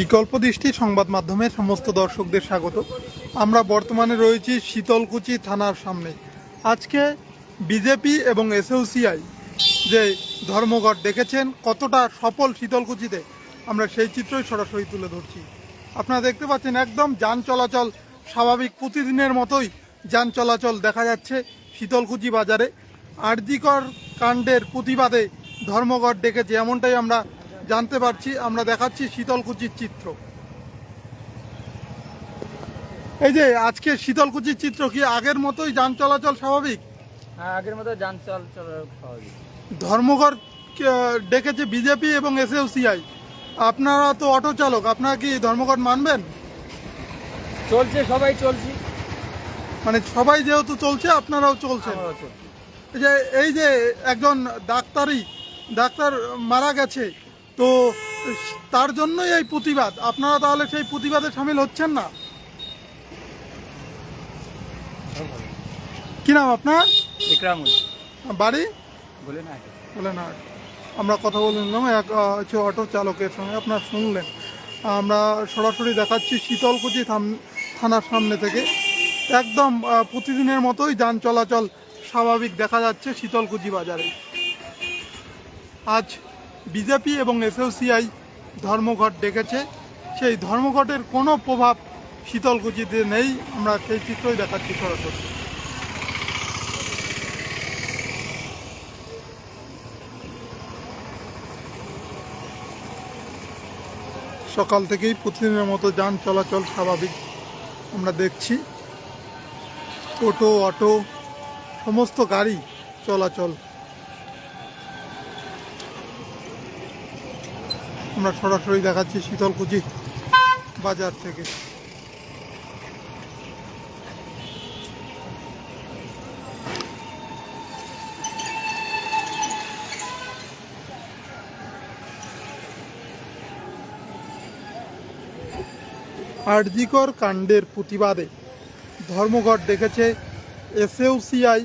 বিকল্প দৃষ্টি সংবাদ মাধ্যমে সমস্ত দর্শকদের স্বাগত। আমরা বর্তমানে রয়েছি শীতলকুচি থানার সামনে। আজকে বিজেপি এবং এসইউসিআই যে ধর্মঘট দেখেছেন, কতটা সফল শীতলকুচিতে, আমরা সেই চিত্রই সরাসরি তুলে ধরছি। আপনারা দেখতে পাচ্ছেন একদম যান চলাচল স্বাভাবিক। প্রতিদিনের মতোই যান চলাচল দেখা যাচ্ছে শীতলকুচি বাজারে। আরজিকর কাণ্ডের প্রতিবাদে ধর্মঘট ডেকেছে, এমনটাই আমরা জানতে পারছি আমরা দেখাচ্ছি শীতলকুচির চিত্র। এই যে আজকে শীতলকুচির চিত্র কি আগের মতোই যান চলাচল স্বাভাবিক? হ্যাঁ আগের মতো যান চল চল স্বাভাবিক। ধর্মঘট ডেকেছে বিজেপি এবং এসইউসিআই আপনারা তো অটো চালক আপনারা কি ধর্মঘট মানবেন? চলছে সবাই চলছি। মানে সবাই যেহেতু চলছে আপনারাও চলছেন। এই যে এই যে একজন ডাক্তারই ডাক্তার মারা গেছে তো তার জন্যই এই প্রতিবাদ। আপনারা তাহলে সেই প্রতিবাদে সামিল হচ্ছেন না? কি নাম আপনার? ইকরামুল বাড়ি? বলে না বলে না আমরা কথা বলে নিলাম এক হচ্ছে অটো চালকের সঙ্গে আপনার শুনলেন। আমরা সরাসরি দেখাচ্ছি শীতলকুচি থাম- থানার সামনে থেকে। একদম প্রতিদিনের মতোই যান চলাচল স্বাভাবিক দেখা যাচ্ছে শীতলকুচি বাজারে। আজ বিজেপি এবং এসইউসিআই ধর্মঘট ডেকেছে। সেই ধর্মঘটের কোনো প্রভাব শীতলকুচিতে নেই। আমরা সেই চিত্রই দেখাচ্ছি সরাসরি। সকাল থেকেই প্রতিদিনের মতো যান চলাচল স্বাভাবিক। আমরা দেখছি টোটো, অটো, সমস্ত গাড়ি চলাচল আমরা সরাসরি দেখাচ্ছি শীতলকুচি বাজার থেকে। আরজিকর কাণ্ডের প্রতিবাদে ধর্মঘট দেখেছে এসইউসিআই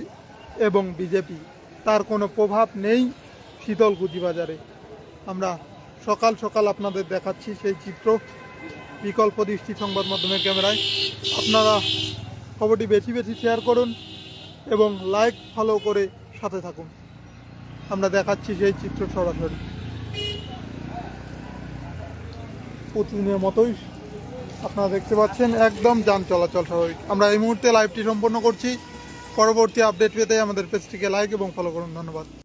এবং বিজেপি। তার কোনো প্রভাব নেই শীতলকুচি বাজারে। আমরা সকাল সকাল আপনাদের দেখাচ্ছি সেই চিত্র বিকল্প দৃষ্টি সংবাদ মাধ্যমের ক্যামেরায়। আপনারা খবরটি বেশি বেশি শেয়ার করুন এবং লাইক ফলো করে সাথে থাকুন। আমরা দেখাচ্ছি সেই চিত্র সরাসরি। প্রতিদিনের মতোই আপনারা দেখতে পাচ্ছেন, একদম যান চলাচল স্বাভাবিক। আমরা এই মুহূর্তে লাইভটি সম্পন্ন করছি। পরবর্তী আপডেট পেতে আমাদের পেজটিকে লাইক এবং ফলো করুন। ধন্যবাদ।